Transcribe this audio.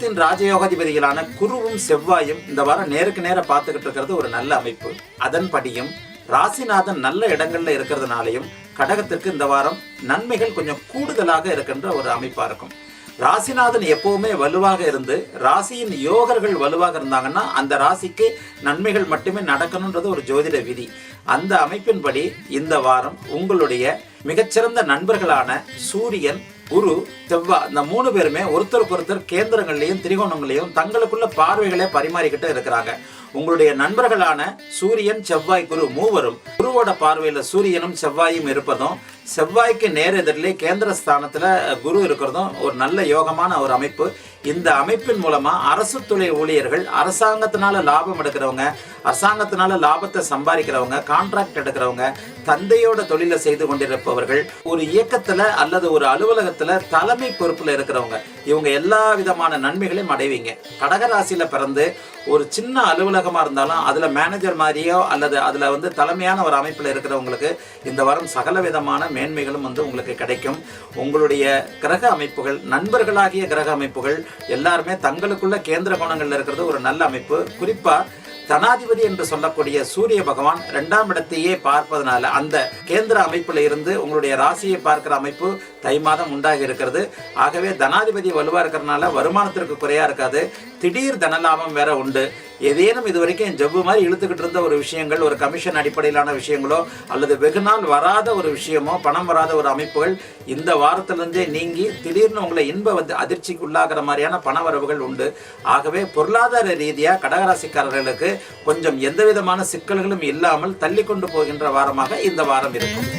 ராஜயோகாதிபதிகளான குருவும் செவ்வாயும் இந்த வாரம் நேருக்கு நேர பார்த்துக்கிட்டு இருக்கிறது ஒரு நல்ல அமைப்பு. அதன்படியும் ராசிநாதன் நல்ல இடங்கள்ல இருக்கிறதுனாலையும் கடகத்திற்கு இந்த வாரம் நன்மைகள் கொஞ்சம் கூடுதலாக இருக்கின்ற ஒரு அமைப்பா இருக்கும். ராசிநாதன் எப்பவுமே வலுவாக இருந்து ராசியின் யோகர்கள் வலுவாக இருந்தாங்கன்னா அந்த ராசிக்கு நன்மைகள் மட்டுமே நடக்கணுன்றது ஒரு ஜோதிட விதி. அந்த அமைப்பின்படி இந்த வாரம் உங்களுடைய மிகச்சிறந்த நண்பர்களான சூரியன் குரு செவ்வா இந்த மூணு பேருமே ஒருத்தருக்கு ஒருத்தர் கேந்திரங்கள்லையும் திரிகோணங்களையும் தங்களுக்குள்ள பார்வைகளை பரிமாறிக்கிட்டு இருக்கிறாங்க. உங்களுடைய நண்பர்களான சூரியன் செவ்வாய் குரு மூவரும் குருவோட பார்வையில சூரியனும் செவ்வாயும் இருப்பதும் செவ்வாய்க்கு நேர் எதிரிலே கேந்திர ஸ்தானத்துல குரு இருக்கிறதும் ஒரு நல்ல யோகமான ஒரு அமைப்பு. இந்த அமைப்பின் மூலமா அரசு துறை ஊழியர்கள் அரசாங்கத்தினால லாபம் எடுக்கிறவங்க அரசாங்கத்தினால லாபத்தை சம்பாதிக்கிறவங்க கான்ட்ராக்ட் எடுக்கிறவங்க தந்தையோட தொழிலை செய்து கொண்டிருப்பவர்கள் ஒரு இயக்கத்துல அல்லது ஒரு அலுவலகத்துல தலைமை பொறுப்புல இருக்கிறவங்க இவங்க எல்லா விதமான நன்மைகளையும் அடைவீங்க. கடகராசியில பிறந்து ஒரு சின்ன அலுவலகமா இருந்தாலும் அதில் மேனேஜர் மாதிரியோ அல்லது அதில் வந்து தலைமையான ஒரு அமைப்பில் இருக்கிறவங்களுக்கு இந்த வாரம் சகல விதமான மேன்மைகளும் வந்து உங்களுக்கு கிடைக்கும். உங்களுடைய கிரக அமைப்புகள் நண்பர்களாகிய கிரக அமைப்புகள் எல்லாருமே தங்களுக்குள்ள கேந்திர கோணங்களில் இருக்கிறது ஒரு நல்ல அமைப்பு. குறிப்பாக தனாதிபதி என்று சொல்லக்கூடிய சூரிய பகவான் இரண்டாம் இடத்தையே பார்ப்பதனால அந்த கேந்திர அமைப்பில் இருந்து உங்களுடைய ராசியை பார்க்கிற அமைப்பு தை மாதம் உண்டாகி இருக்கிறது. ஆகவே தனாதிபதி வலுவாக இருக்கிறதுனால வருமானத்திற்கு குறையா இருக்காது. திடீர் தனலாபம் வேற உண்டு. ஏதேனும் இது வரைக்கும் ஜவ்வு மாதிரி இழுத்துக்கிட்டு இருந்த ஒரு விஷயங்கள் ஒரு கமிஷன் அடிப்படையிலான விஷயங்களோ அல்லது வெகு நாள் வராத ஒரு விஷயமோ பணம் வராத ஒரு அமைப்புகள் இந்த வாரத்திலிருந்தே நீங்கி திடீர்னு உங்களை இன்ப வந்து அதிர்ச்சிக்கு உள்ளாகிற மாதிரியான பண வரவுகள் உண்டு. ஆகவே பொருளாதார ரீதியாக கடகராசிக்காரர்களுக்கு கொஞ்சம் எந்த விதமான சிக்கல்களும் இல்லாமல் தள்ளி கொண்டு போகின்ற வாரமாக இந்த வாரம் இருக்கும்.